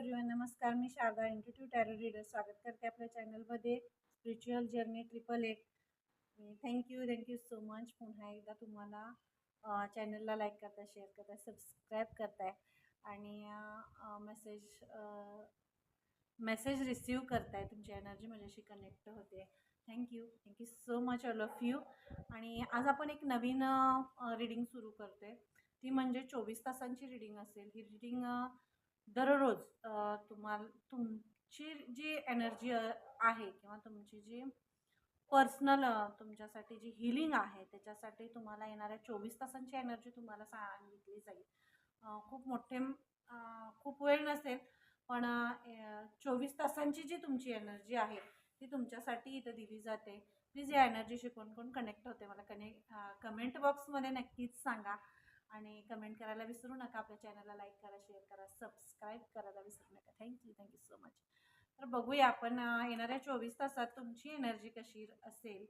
Everyone नमस्कार मी Sharda institute tarot reader स्वागत करते आपल्या चॅनलमध्ये spiritual journey triple eight thank you thank you so much पुन्हा एकदा तुम्हाला चॅनलला लाईक करता शेअर करता सबस्क्राईब करताय. आणि मेसेज मेसेज रिसीव करताय. तुमची एनर्जी माझ्याशी कनेक्ट होते. Thank you thank you so much all of you आणि आज आपण एक नवीन रीडिंग सुरू करते ती म्हणजे चोवीस तासांची रीडिंग असेल. ही रीडिंग दररोज तुम्हाला तुमची जी एनर्जी आहे किंवा तुमची जी पर्सनल तुमच्यासाठी जी हिलिंग आहे त्याच्यासाठी तुम्हाला येणाऱ्या चोवीस तासांची एनर्जी तुम्हाला सांगितली जाईल. खूप मोठे खूप वेळ नसेल पण चोवीस तासांची जी तुमची एनर्जी आहे ती तुमच्यासाठी इथं दिली जाते. प्लीज या एनर्जीशी कोण कोण कनेक्ट होते मला कनेक्ट कमेंट बॉक्समध्ये नक्कीच सांगा. आणि कमेंट करायला विसरू नका. आपल्या चॅनलला लाईक करा शेअर करा सबस्क्राईब करायला विसरू नका. थँक्यू थँक्यू सो मच तर बघूया आपण येणाऱ्या चोवीस तासात तुमची एनर्जी कशी असेल?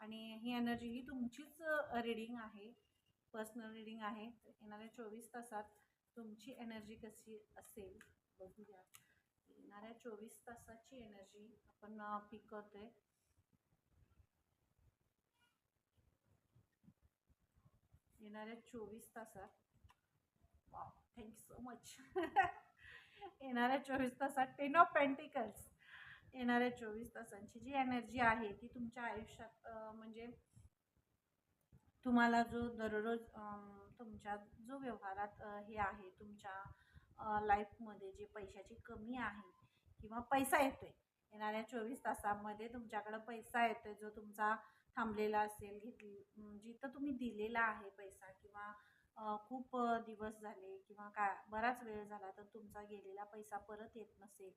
आणि ही एनर्जी ही तुमचीच रीडिंग आहे. पर्सनल रीडिंग आहे. येणाऱ्या चोवीस तासात तुमची एनर्जी कशी असेल? बघूया. येणाऱ्या चोवीस तासाची एनर्जी आपण पिक करतोय. येणाऱ्या चोवीस तासात वा थँक्यू सो मच येणाऱ्या चोवीस तासात टेन ऑफ पेंटिकल्स येणाऱ्या चोवीस तासांची जी एनर्जी आहे ती तुमच्या आयुष्यात म्हणजे तुम्हाला जो दररोज तुमच्या जो व्यवहारात हे आहे तुमच्या लाईफमध्ये जे पैशाची कमी आहे किंवा पैसा येतो आहे येणाऱ्या चोवीस तासामध्ये तुमच्याकडं पैसा येतो आहे जो तुमचा थांबलेला असेल घेतली जिथं तुम्ही दिलेला आहे पैसा किंवा खूप दिवस झाले किंवा काय बराच वेळ झाला तर तुमचा गेलेला पैसा परत येत नसेल.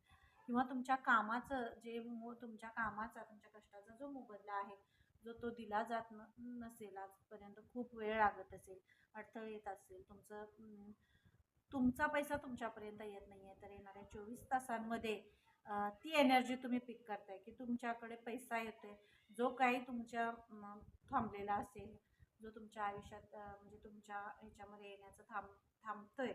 किंवा तुमच्या कामाचं जे मो तुमच्या कामाचा तुमच्या कष्टाचा जो मोबदला आहे जो तो दिला जात न नसेल आजपर्यंत खूप वेळ लागत असेल अडथळे येत असेल तुमचं तुमचा पैसा तुमच्यापर्यंत येत नाही आहे तर येणाऱ्या चोवीस तासांमध्ये ती एनर्जी तुम्ही पिक करताय की तुमच्याकडे पैसा येतोय. जो काही तुमच्या थांबलेला असेल जो तुमच्या आयुष्यात म्हणजे तुमच्या ह्याच्यामध्ये येण्याचं थांब थांबतोय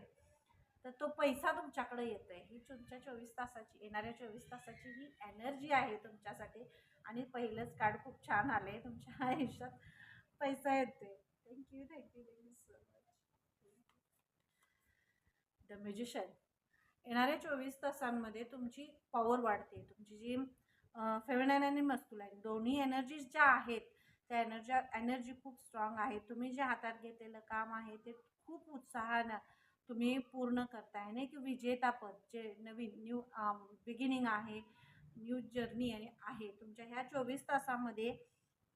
तर तो पैसा तुमच्याकडे येतो आहे ही तुमच्या चोवीस तासाची येणाऱ्या चोवीस तासाची ही एनर्जी आहे तुमच्यासाठी. आणि पहिलंच कार्ड खूप छान आलं आहे तुमच्या आयुष्यात पैसा येतो thank you thank you thank you so much the musician येणाऱ्या चोवीस तासांमध्ये तुमची पॉवर वाढते. तुमची जी फेमिनाईन आणि मस्कुलाईन दोन्ही एनर्जीज ज्या आहेत त्या एनर्जी एनर्जी खूप स्ट्रॉंग आहे तुम्ही जे हातात घेतलेलं काम आहे ते खूप उत्साहानं तुम्ही पूर्ण करताय नाही की? विजेतापद जे नवीन न्यू बिगिनिंग um, आहे न्यू जर्नी आहे. तुमच्या ह्या चोवीस तासामध्ये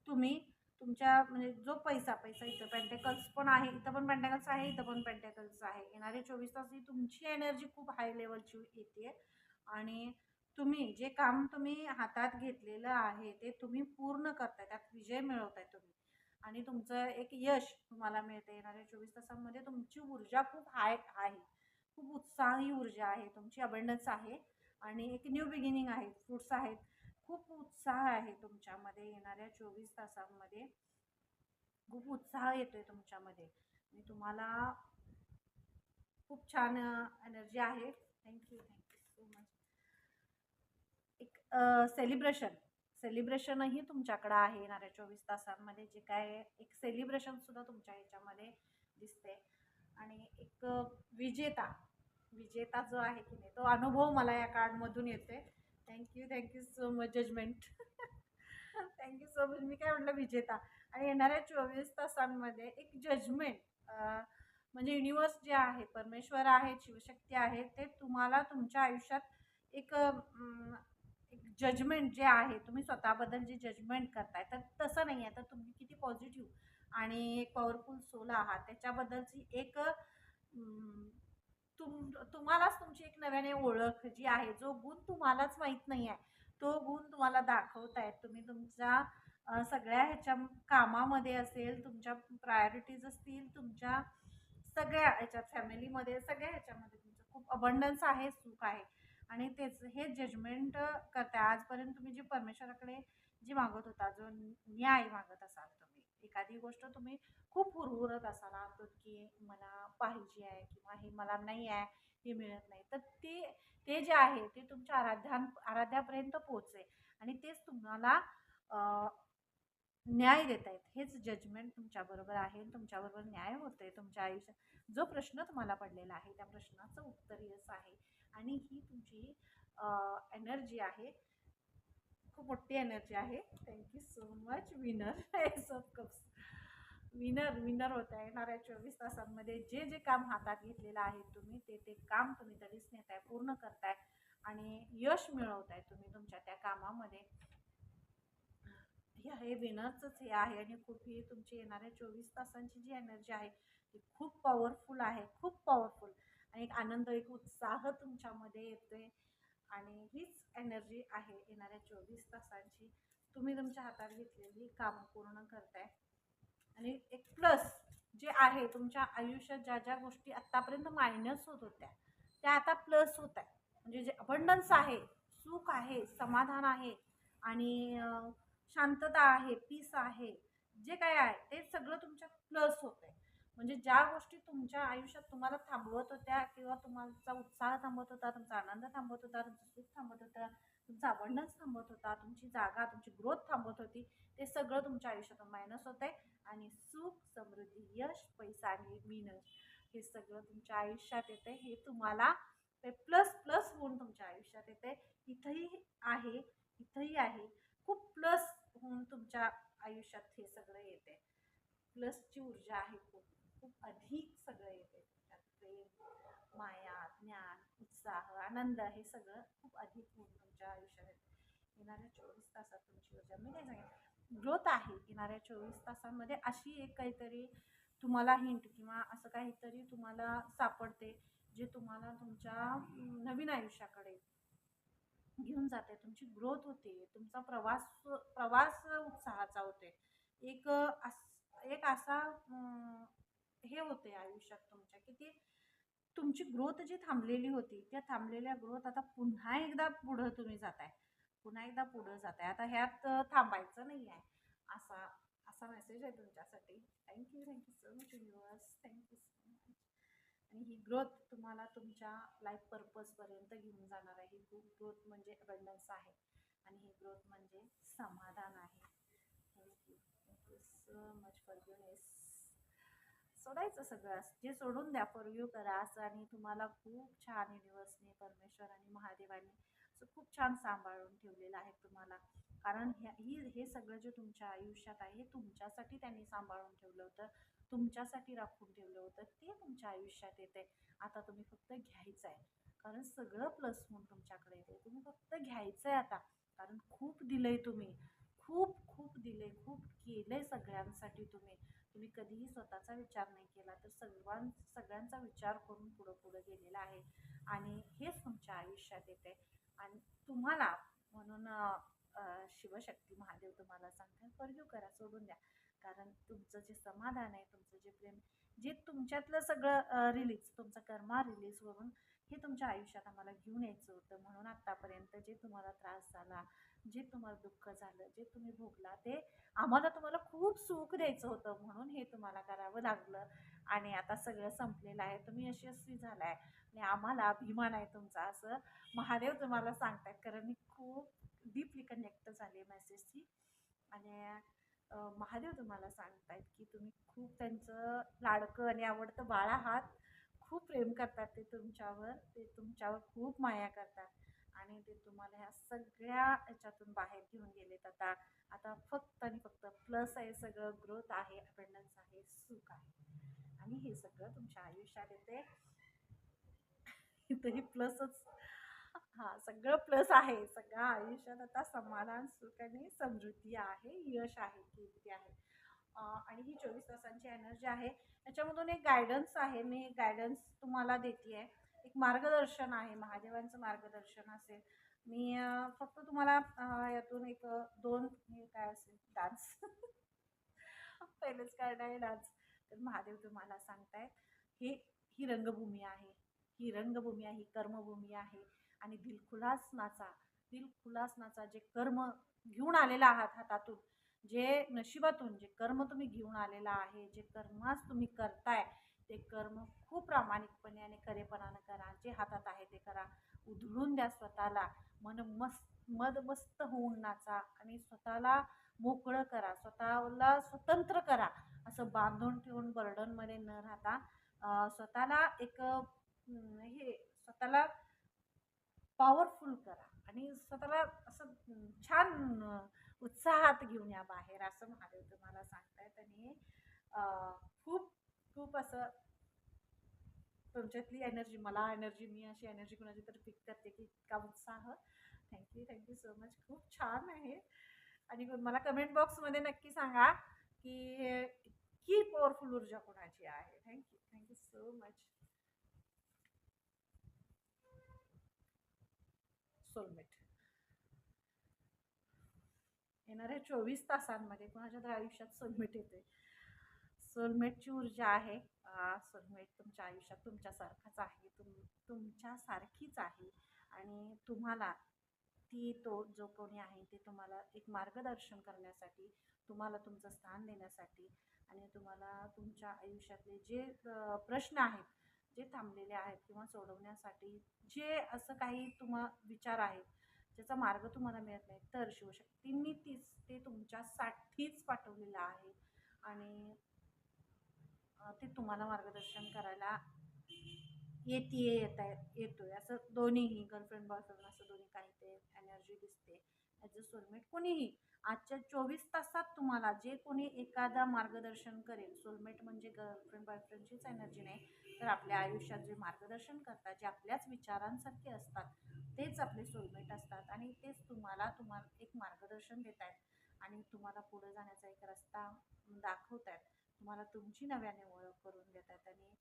तुम्ही तुमच्या म्हणजे जो पैसा पैसा इथं पेंटेकल्स पण आहे इथं पण पेंटेकल्स आहे इथं पण पेंटेकल्स आहे. येणारे चोवीस तास ही तुमची एनर्जी खूप हाय लेवलची येते. आणि तुम्ही जे काम तुम्ही हातात घेतलेलं आहे ते तुम्ही पूर्ण करताय त्यात विजय मिळवताय तुम्ही. आणि तुमचं एक यश तुम्हाला मिळते येणाऱ्या चोवीस तासांमध्ये तुमची ऊर्जा खूप हाय आहे. खूप उत्साही ऊर्जा आहे. तुमची अबंडन्स आहे. आणि एक न्यू बिगिनिंग आहे. फ्रुट्स आहेत. खूप उत्साह आहे तुमच्यामध्ये. येणाऱ्या चोवीस तासांमध्ये खूप उत्साह येतो आहे तुमच्यामध्ये. आणि तुम्हाला खूप छान एनर्जी आहे. Thank you thank you so much celebration सेलिब्रेशनही तुमच्याकडं आहे येणाऱ्या चोवीस तासांमध्ये. जे काय एक सेलिब्रेशनसुद्धा तुमच्या ह्याच्यामध्ये दिसते आणि एक विजेता विजेता जो आहे की नाही तो अनुभव मला या कार्डमधून येते thank you thank you so much judgement thank you so much मी काय म्हटलं विजेता. आणि येणाऱ्या चोवीस तासांमध्ये एक जजमेंट म्हणजे युनिवर्स जे आहे परमेश्वर आहेत शिवशक्ती आहे ते तुम्हाला तुमच्या आयुष्यात एक एक जजमेंट जे आहे तुम्ही स्वतःबद्दल जे जजमेंट करताय तर तसं नाही आहे तर तुम्ही किती पॉझिटिव्ह आणि एक पॉवरफुल सोल आहात. त्याच्याबद्दलची एक तुम तुम्हालाच तुमची एक नव्याने ओळख जी आहे जो गुण तुम्हालाच माहीत नाही आहे तो गुण तुम्हाला दाखवतायत. तुम्ही तुमच्या सगळ्या ह्याच्या कामामध्ये असेल तुमच्या प्रायोरिटीज असतील तुमच्या सगळ्या ह्याच्यात फॅमिलीमध्ये सगळ्या ह्याच्यामध्ये तुमचं खूप अबंडन्स आहे सुख आहे. आणि तेच हे जजमेंट करताय. आजपर्यंत तुम्ही जी परमेश्वराकडे जी मागत होता जो न्याय मागत असाल तुम्ही एखादी गोष्ट तुम्ही खूप हुरहुरत असाल आतून की मला पाहिजे आहे किंवा हे मला नाही आहे हे मिळत नाही. तर ते ते जे आहे ते तुमच्या आराध्यां आराध्यापर्यंत पोहोचेल. आणि तेच तुम्हाला न्याय देत आहेत हेच जजमेंट तुमच्याबरोबर आहे तुमच्याबरोबर न्याय होतोय तुमच्या आयुष्यात. जो प्रश्न तुम्हाला पडलेला आहे त्या प्रश्नाचं उत्तर यस आहे. आणि ही तुमची एनर्जी आहे. खूप मोठी एनर्जी आहे. Thank you so much winner ace of cups winner winner होत आहे येणाऱ्या चोवीस तासांमध्ये जे जे काम हातात घेतलेलं आहे तुम्ही ते ते काम तुम्ही तरीच नेताय पूर्ण करताय. आणि यश मिळवताय तुम्ही तुमच्या त्या कामामध्ये. हे आहे विनरचंच हे आहे आणि खूप ही तुमची येणाऱ्या चोवीस तासांची जी एनर्जी आहे ती खूप पॉवरफुल आहे खूप पॉवरफुल आणि एक आनंद एक उत्साह तुमच्यामध्ये येतोय. आणि हीच एनर्जी आहे येणाऱ्या चोवीस तासांची. तुम्ही तुमच्या हातात घेतलेली कामं पूर्ण करताय. आणि एक प्लस जे आहे तुमच्या आयुष्यात ज्या ज्या गोष्टी आत्तापर्यंत मायनस होत होत्या त्या आता प्लस होत आहे म्हणजे जे अबंडन्स आहे सुख आहे समाधान आहे. आणि शांतता आहे पीस आहे जे काय आहे ते सगळं तुमच्या प्लस होत आहे म्हणजे ज्या गोष्टी तुमच्या आयुष्यात तुम्हाला थांबवत होत्या किंवा तुमचा उत्साह थांबवत होता तुमचा आनंद थांबवत होता तुमचं सुख थांबवत होता तुमचा अबंडन्स थांबवत होता तुमची जागा तुमची ग्रोथ थांबवत होती ते सगळं तुमच्या आयुष्यातून मायनस होत आहे आणि सुख समृद्धी यश पैसा आणि मिनस हे सगळं तुमच्या आयुष्यात येते हे तुम्हाला ते प्लस प्लस होऊन तुमच्या आयुष्यात येते इथंही आहे इथंही आहे. खूप प्लस होऊन तुमच्या आयुष्यात हे सगळं येते. प्लसची ऊर्जा आहे खूप. खूप अधिक सगळं येते. तुमच्यात प्रेम माया ज्ञान उत्साह आनंद हे सगळं खूप अधिक होऊन तुमच्या आयुष्यात येते. येणाऱ्या चोवीस तासात तुमची ऊर्जा मी नाही सांगेन ग्रोथ आहे. येणाऱ्या चोवीस तासांमध्ये अशी एक काहीतरी तुम्हाला हिंट किंवा असं काहीतरी तुम्हाला सापडते जे तुम्हाला तुमच्या नवीन आयुष्याकडे घेऊन जाते. तुमची ग्रोथ होते. तुमचा प्रवास प्रवास उत्साहाचा होते. एक अस एक असा हे होते आयुष्यात तुमच्या की ती तुमची ग्रोथ जी थांबलेली होती त्या थांबलेल्या ग्रोथ आता पुन्हा एकदा पुढं तुम्ही जाताय. पुन्हा एकदा पुढं जाताय. आता ह्यात थांबायचं नाही आहे असा असा मेसेज आहे तुमच्यासाठी. Thank you thank you so much universe thank you आणि ही ग्रोथ तुम्हाला तुमच्या लाईफ पर्पजपर्यंत घेऊन जाणार आहे. ही ग्रोथ म्हणजे अबंडन्स आहे. आणि ही ग्रोथ म्हणजे समाधान आहे. Thank you thank you so much for युनेस सोडायचं सगळं असं. जे सोडून द्या फॉर यू करा असं. आणि तुम्हाला खूप छान युनिवर्सने परमेश्वर आणि महादेवाने खूप छान सांभाळून ठेवलेलं आहे तुम्हाला. कारण ह्या ही हे सगळं जे तुमच्या आयुष्यात आहे हे तुमच्यासाठी त्यांनी सांभाळून ठेवलं होतं. तुमच्यासाठी राखून ठेवलं होतं. ते तुमच्या आयुष्यात येते. आता तुम्ही फक्त घ्यायचं आहे कारण सगळं प्लस होऊन तुमच्याकडे येते. तुम्ही फक्त घ्यायचं आहे आता. कारण खूप दिलंय तुम्ही. खूप खूप दिले खूप केलंय सगळ्यांसाठी तुम्ही. तुम्ही कधीही स्वतःचा विचार नाही केला तर सर्वां सगळ्यांचा विचार करून पुढं पुढं गेलेला आहे. आणि हेच तुमच्या आयुष्यात येते. आणि तुम्हाला म्हणून शिवशक्ती महादेव तुम्हाला सांगतात फॉरगिव करा सोडून द्या. कारण तुमचं जे समाधान आहे तुमचं जे प्रेम जे तुमच्यातलं सगळं रिलीज तुमचा कर्मा रिलीजवरून हे तुमच्या आयुष्यात आम्हाला घेऊन यायचं होतं. म्हणून आत्तापर्यंत जे तुम्हाला त्रास झाला जे तुम्हाला दुःख झालं जे तुम्ही भोगला ते आम्हाला तुम्हाला खूप सुख द्यायचं होतं. म्हणून हे तुम्हाला करावं लागलं. आणि आता सगळं संपलेलं आहे. तुम्ही यशस्वी झाला आहे आणि आम्हाला अभिमान आहे तुमचा असं महादेव तुम्हाला सांगतात कारण मी खूप डीपली कनेक्ट झाले मेसेजशी आणि महादेव तुम्हाला सांगतायत की तुम्ही खूप त्यांचं लाडकं आणि आवडतं बाळ आहात. खूप प्रेम करतात ते तुमच्यावर. ते तुमच्यावर खूप माया करतात. आणि ते तुम्हाला ह्या सगळ्या याच्यातून बाहेर घेऊन गेलेत आता आता फक्त आणि फक्त प्लस आहे सगळं ग्रोथ आहे अपेंडन्स आहे सुख आहे आणि हे सगळं तुमच्या आयुष्यात येते तरी प्लसच. हां सगळं प्लस आहे. सगळ्या आयुष्यात आता समाधान सुख आणि समृद्धी आहे यश आहे कीर्ती आहे. आणि ही चोवीस तासांची एनर्जी आहे. याच्यामधून एक गायडन्स आहे. मी गायडन्स तुम्हाला देते आहे एक मार्गदर्शन आहे. महादेवांचं मार्गदर्शन असेल. मी फक्त तुम्हाला यातून एक दोन काय असेल? डान्स पहिलेच काय आहे डान्स तर महादेव तुम्हाला सांगतायत हे ही रंगभूमी आहे. ही रंगभूमी आहे ही कर्मभूमी आहे. आणि दिलखुलासनाचा दिलखुलासनाचा जे कर्म घेऊन आलेला आहात हातातून जे नशिबातून जे कर्म तुम्ही घेऊन आलेला आहे जे कर्मास तुम्ही करताय ते कर्म खूप प्रामाणिकपणे आणि खरेपणानं करा. जे हातात आहे ते करा. उधळून द्या स्वतःला. मन मस्त मदमस्त होऊन नाचा आणि स्वतःला मोकळं करा स्वतःला स्वतंत्र करा असं बांधून ठेवून बर्डनमध्ये न राहता स्वतःला एक हे स्वतःला पॉवरफुल करा आणि स्वतःला असं छान उत्साहात घेऊन या बाहेर असं महादेव तुम्हाला सांगतायत आणि खूप खूप असं तुमच्यातली एनर्जी मला एनर्जी मी अशी एनर्जी कुणाची तर पिक करते की इतका उत्साह. थँक्यू थँक्यू सो मच खूप छान आहे. आणि मला कमेंट बॉक्समध्ये नक्की सांगा की इतकी पॉवरफुल ऊर्जा कोणाची आहे. Thank you thank you so much soulmate येणाऱ्या चोवीस तासांमध्ये कोणाच्या तर आयुष्यात सोलमेट येते. सोलमेटची ऊर्जा आहे. सोलमेट तुमच्या आयुष्यात तुमच्यासारखाच आहे. तुम तुमच्यासारखीच आहे. आणि तुम्हाला ती तो जो कोणी आहे ते तुम्हाला एक मार्गदर्शन करण्यासाठी तुम्हाला तुमचं स्थान देण्यासाठी आणि तुम्हाला तुमच्या आयुष्यातले जे प्रश्न आहेत जे थांबलेले आहेत किंवा सोडवण्यासाठी जे असं काही तुम्हा विचार आहेत ज्याचा मार्ग तुम्हाला मिळत नाही तर शिवशक्तींनी तीच ते तुमच्यासाठीच पाठवलेलं आहे आणि ते तुम्हाला मार्गदर्शन करायला येते येत आहे येतोय. असं दोन्हीही गर्लफ्रेंड बॉयफ्रेंड असं दोन्ही काही ते एनर्जी दिसते ॲज अ सोलमेट कोणीही आजच्या चोवीस तासात तुम्हाला जे कोणी एखादा मार्गदर्शन करेल सोलमेट म्हणजे गर्लफ्रेंड बॉयफ्रेंडचीच एनर्जी नाही तर आपल्या आयुष्यात जे मार्गदर्शन करतात जे आपल्याच विचारांसारखे असतात तेच आपले सोलमेट असतात आणि तेच तुम्हाला तुम्हाला एक मार्गदर्शन देत आहेत आणि तुम्हाला पुढे जाण्याचा एक रस्ता दाखवत आहेत तुम्हाला तुमची नव्याने ओळख करून देत आहेत आणि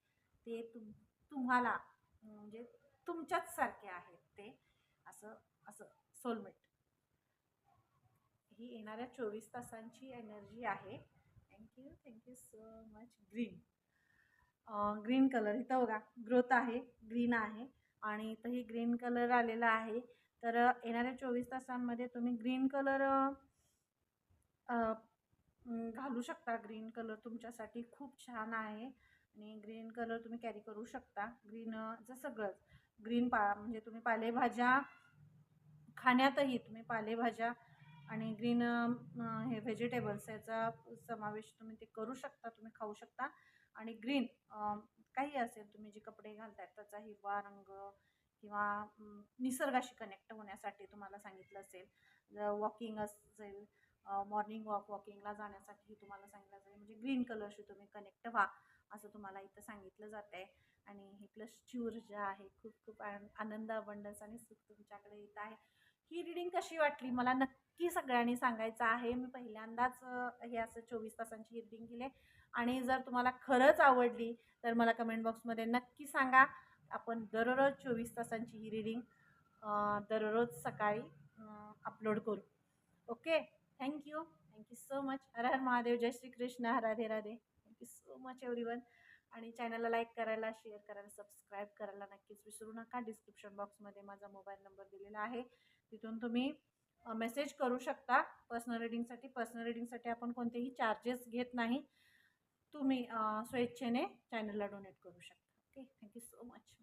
ते तुम तुम्हाला म्हणजे तुमच्याच सारखे आहेत ते असं असं सोलमेट ही येणाऱ्या चोवीस तासांची एनर्जी आहे. Thank you thank you so much green green colour इथं बघा ग्रोथ आहे ग्रीन आहे. आणि इथं ही ग्रीन कलर आलेला आहे. तर येणाऱ्या चोवीस तासांमध्ये तुम्ही ग्रीन कलर घालू शकता. ग्रीन कलर तुमच्यासाठी खूप छान आहे. आणि ग्रीन कलर तुम्ही कॅरी करू शकता. ग्रीनचं सगळंच. ग्रीन पा म्हणजे तुम्ही पालेभाज्या खाण्यातही तुम्ही पालेभाज्या आणि ग्रीन हे व्हेजिटेबल्स याचा समावेश तुम्ही ते करू शकता तुम्ही खाऊ शकता. आणि ग्रीन काही असेल तुम्ही जे कपडे घालताय त्याचा हिरवा रंग किंवा निसर्गाशी कनेक्ट होण्यासाठी तुम्हाला सांगितलं असेल. वॉकिंग असेल मॉर्निंग वॉक वॉकिंगला जाण्यासाठी तुम्हाला सांगितलं असेल. म्हणजे ग्रीन कलरशी तुम्ही कनेक्ट व्हा. असं तुम्हाला इथं सांगितलं जात आहे आणि ही प्लसची ऊर्जा आहे खूप खूप आन- आनंद अबंडन्स आणि सुख तुमच्याकडे येत आहे. ही रिडिंग कशी वाटली? मला नक्की सगळ्यांनी सांगायचं आहे. मी पहिल्यांदाच हे असं चोवीस तासांची रिडिंग केली आहे. आणि जर तुम्हाला खरंच आवडली तर मला कमेंट बॉक्समध्ये नक्की सांगा. आपण दररोज चोवीस तासांची ही रिडिंग दररोज सकाळी अपलोड करू. Okay thank you thank you so much her her Mahadev. Jai Shri Krishna Radhe Radhe thank you so much everyone. आणि चॅनलला लाईक करायला शेअर करायला सबस्क्राईब करायला नक्कीच विसरू नका. डिस्क्रिप्शन बॉक्समध्ये माझा मोबाईल नंबर दिलेला आहे. तिथून तुम्ही मेसेज करू शकता. पर्सनल रिडिंगसाठी पर्सनल रिडिंगसाठी आपण कोणतेही चार्जेस घेत नाही. तुम्ही स्वेच्छेने चॅनलला डोनेट करू शकता. Okay? Thank you so much.